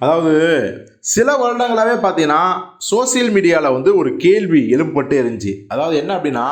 அதாவது சில வருடங்களாகவே பார்த்தீங்கன்னா சோசியல் மீடியாவில் வந்து ஒரு கேள்வி எழுப்பப்பட்டு இருந்துச்சு. அதாவது என்ன அப்படின்னா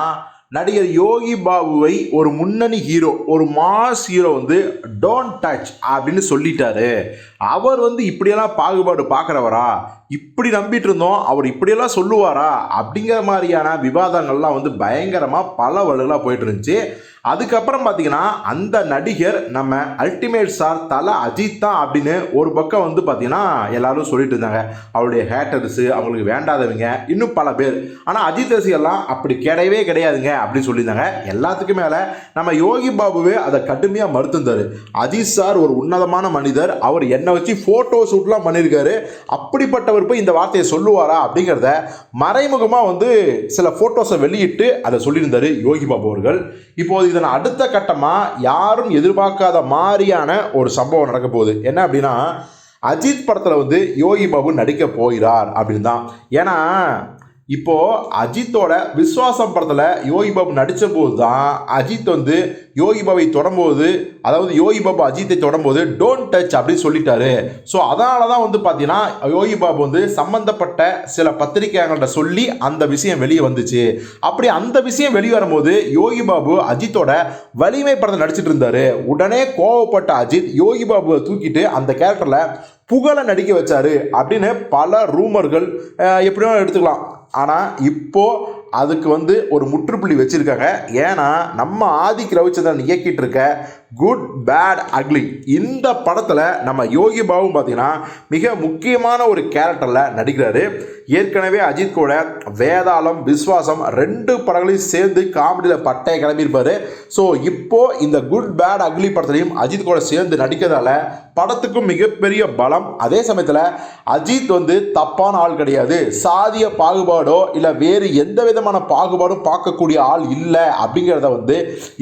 நடிகர் யோகி பாபுவை ஒரு முன்னணி ஹீரோ ஒரு மாஸ் ஹீரோ வந்து டோன்ட் டச் அப்படின்னு சொல்லிட்டாரு. அவர் வந்து இப்படியெல்லாம் பாகுபாடு பார்க்குறவரா? இப்படி நம்பிட்டு இருந்தோம் அவர் இப்படியெல்லாம் சொல்லுவாரா? அப்படிங்கிற மாதிரியான விவாதங்கள்லாம் வந்து பயங்கரமாக பல வலுகளாக போயிட்டு இருந்துச்சு அதுக்கப்புறம் பார்த்தீங்கன்னா அந்த நடிகர் நம்ம அல்டிமேட் ஸ்டார் தலை அஜித் தான் அப்படின்னு ஒரு பக்கம் வந்து பார்த்தீங்கன்னா எல்லாரும் சொல்லிட்டு இருந்தாங்க. அவருடைய ஹேட்டர்ஸு அவங்களுக்கு வேண்டாதவங்க இன்னும் பல பேர். ஆனால் அஜித் ரசிகர்லாம் அப்படி கிடையவே கிடையாதுங்க அப்படின்னு சொல்லியிருந்தாங்க. எல்லாத்துக்கும் மேலே நம்ம யோகி பாபுவே அதை கடுமையாக மறுத்திருந்தார். அஜித் சார் ஒரு உன்னதமான மனிதர். அவர் என்னை வச்சு ஃபோட்டோ ஷூட்லாம் பண்ணியிருக்காரு. அப்படிப்பட்ட அவர் போய் இந்த வார்த்தையை சொல்லுவாரா அப்படிங்கிறத மறைமுகமாக வந்து சில ஃபோட்டோஸை வெளியிட்டு அதை சொல்லியிருந்தார் யோகி பாபு அவர்கள். இப்போது இதன் அடுத்த கட்டமாக யாரும் எதிர்பார்க்காத மாதிரியான ஒரு சம்பவம் நடக்க போகுது. என்ன அப்படின்னா அஜித் படத்தில் வந்து யோகி பாபு நடிக்க போகிறார் அப்படின்னு தான். ஏன்னா இப்போ அஜித்தோட விஸ்வாசம் படத்தில் யோகி பாபு நடித்த போது தான் அஜித் வந்து யோகி பாபை தொடரும்போது அதாவது யோகி பாபு அஜித்தை தொடரும்போது டோன்ட் டச் அப்படின்னு சொல்லிட்டாரு. ஸோ அதனால தான் வந்து பார்த்தீங்கன்னா யோகி பாபு வந்து சம்மந்தப்பட்ட சில பத்திரிகையாளர்கள்ட்ட சொல்லி அந்த விஷயம் வெளியே வந்துச்சு. அப்படி அந்த விஷயம் வெளியே வரும்போது யோகி பாபு அஜித்தோட வலிமை படத்தில் நடிச்சிட்டு இருந்தாரு. உடனே கோவப்பட்ட அஜித் யோகி பாபுவை தூக்கிட்டு அந்த கேரக்டரில் புகழை நடிக்க வச்சாரு அப்படின்னு பல ரூமர்கள் எப்படியோ எடுத்துக்கலாம். ஆனால் இப்போது அதுக்கு வந்து ஒரு முற்றுப்புள்ளி வச்சிருக்காங்க. ஏன்னா நம்ம ஆதிக் ரவிச்சந்திரன் இயக்கிட்டு இருக்க குட் பேட் அக்லி இந்த படத்தில் நம்ம யோகி பாபு பார்த்தீங்கன்னா மிக முக்கியமான ஒரு கேரக்டரில் நடிக்கிறாரு. ஏற்கனவே அஜித் கூட வேதாளம் விஸ்வாசம் ரெண்டு படங்களையும் சேர்ந்து காமெடியில் பட்டையை கிளம்பியிருப்பார். ஸோ இப்போ இந்த குட் பேட் அக்லி படத்துலையும் அஜித் கூட சேர்ந்து நடிக்கிறதால படத்துக்கும் மிகப்பெரிய பலம். அதே சமயத்தில் அஜித் வந்து தப்பான ஆள் கிடையாது. சாதிய பாகுபாடோ இல்லை வேறு எந்த வித விதமான பாகுபாடும் பார்க்கக்கூடிய ஆள் இல்லை அப்படிங்கிறத வந்து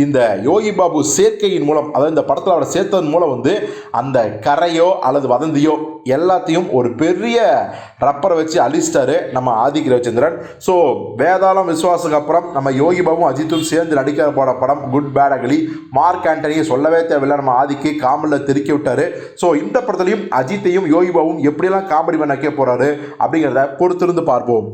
இந்த யோகி பாபு சேர்க்கையின் மூலம் அதாவது இந்த படத்தில் அவரை சேர்த்ததன் மூலம் வந்து அந்த கரையோ அல்லது வதந்தியோ எல்லாத்தையும் ஒரு பெரிய ரப்பரை வச்சு அழிச்சிட்டாரு நம்ம ஆதி ரவிச்சந்திரன் ஸோ வேதாளம் விஸ்வாசுக்கு அப்புறம் நம்ம யோகி பாபும் அஜித்தும் சேர்ந்து நடிக்கிற போட படம் குட் பேட் அகலி மார்க் ஆண்டனியை சொல்லவே தேவையில்லை நம்ம ஆதிக்கு காமெடியில் திருக்கி விட்டாரு. ஸோ இந்த படத்துலையும் அஜித்தையும் யோகி பாபுவும் எப்படியெல்லாம் காமெடி பண்ண வைக்க போகிறாரு அப்படிங்கிறத பொறுத்திருந்து பார்ப்போம்.